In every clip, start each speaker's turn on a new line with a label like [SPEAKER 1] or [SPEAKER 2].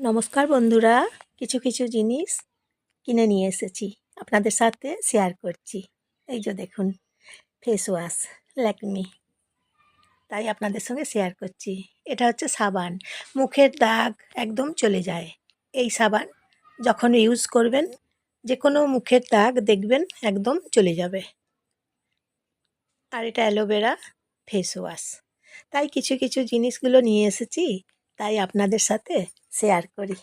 [SPEAKER 1] নমস্কার বন্ধুরা, কিছু কিছু জিনিস কিনে নিয়ে এসেছি, আপনাদের সাথে শেয়ার করছি। এই যে দেখুন ফেস ওয়াশ ল্যাকমি তাই আপনাদের সঙ্গে শেয়ার করছি। এটা হচ্ছে সাবান, মুখের দাগ একদম চলে যায়। এই সাবান যখন ইউজ করবেন যে কোনো মুখের দাগ দেখবেন একদম চলে যাবে। আর এটা অ্যালোভেরা ফেস ওয়াশ তাই কিছু কিছু জিনিসগুলো নিয়ে এসেছি, তাই আপনাদের সাথে শেয়ার করি।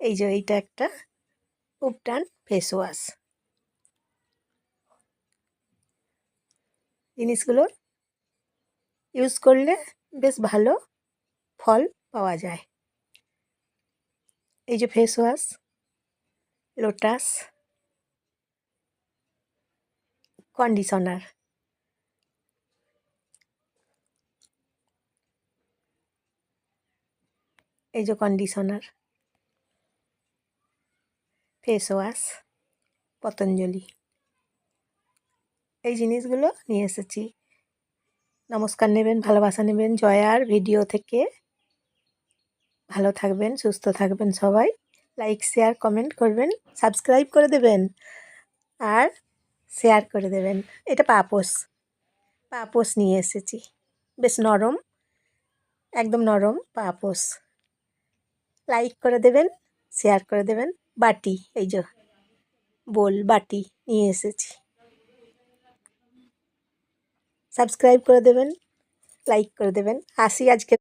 [SPEAKER 1] এই যে এইটা একটা উপটান ফেস ওয়াশ জিনিসগুলো ইউজ করলে বেশ ভালো ফল পাওয়া যায়। এই যে ফেস ওয়াশ লোটাস কন্ডিশনার এই যে কন্ডিশনার ফেস ওয়াশ পতঞ্জলি। এই জিনিসগুলো নিয়ে এসেছি। নমস্কার নেবেন, ভালোবাসা নেবেন, জয়ার ভিডিও থেকে। ভালো থাকবেন, সুস্থ থাকবেন সবাই। লাইক শেয়ার কমেন্ট করবেন সাবস্ক্রাইব করে দেবেন আর শেয়ার করে দেবেন। এটা পাপোস পাপোস নিয়ে এসেছি। বেশ নরম, একদম নরম পাপোস লাইক করে দেবেন শেয়ার করে দেবেন। বাটি, এই যে বোল, বাটি নিয়ে এসেছি। সাবস্ক্রাইব করে দেবেন লাইক করে দেবেন। আসি আজকে।